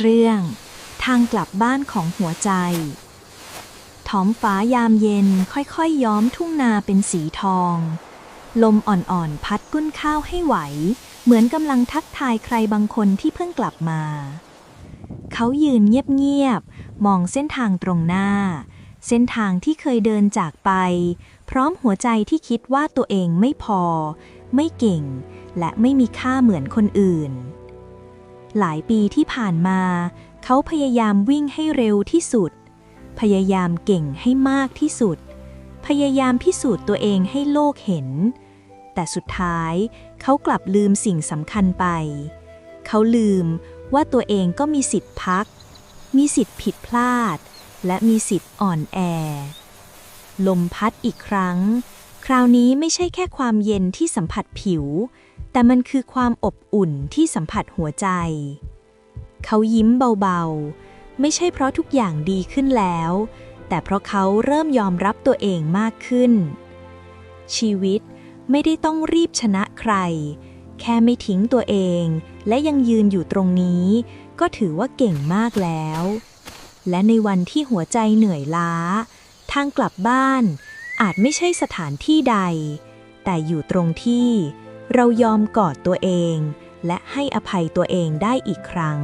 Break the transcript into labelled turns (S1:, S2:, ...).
S1: เรื่องทางกลับบ้านของหัวใจ ท้องฟ้ายามเย็นค่อยๆย้อมทุ่งนาเป็นสีทอง ลมอ่อนๆพัดกุ้นข้าวให้ไหว เหมือนกำลังทักทายใครบางคนที่เพิ่งกลับมา เขายืนเงียบๆ มองเส้นทางตรงหน้า เส้นทางที่เคยเดินจากไป พร้อมหัวใจที่คิดว่าตัวเองไม่พอ ไม่เก่ง และไม่มีค่าเหมือนคนอื่น หลายปีที่ผ่านมา เขาพยายามวิ่งให้เร็วที่สุด พยายามเก่งให้มากที่สุด พยายามพิสูจน์ตัวเองให้โลกเห็น แต่สุดท้ายเขากลับลืมสิ่งสำคัญไป เขาลืมว่าตัวเองก็มีสิทธิ์พัก มีสิทธิ์ผิดพลาด และมีสิทธิ์อ่อนแอ ลมพัดอีกครั้ง คราวนี้ไม่ใช่แค่ความเย็นที่สัมผัสผิว แต่มันคือความอบอุ่นที่สัมผัสหัวใจ เขายิ้มเบาๆ ไม่ใช่เพราะทุกอย่างดีขึ้นแล้ว แต่เพราะเขาเริ่มยอมรับตัวเองมากขึ้น ชีวิตไม่ได้ต้องรีบชนะใคร แค่ไม่ทิ้งตัวเอง และยังยืนอยู่ตรงนี้ ก็ถือว่าเก่งมากแล้ว และในวันที่หัวใจเหนื่อยล้า ทางกลับบ้าน อาจไม่ใช่สถานที่ใด แต่อยู่ตรงที่เรายอมกอดตัวเอง และให้อภัยตัวเองได้อีกครั้ง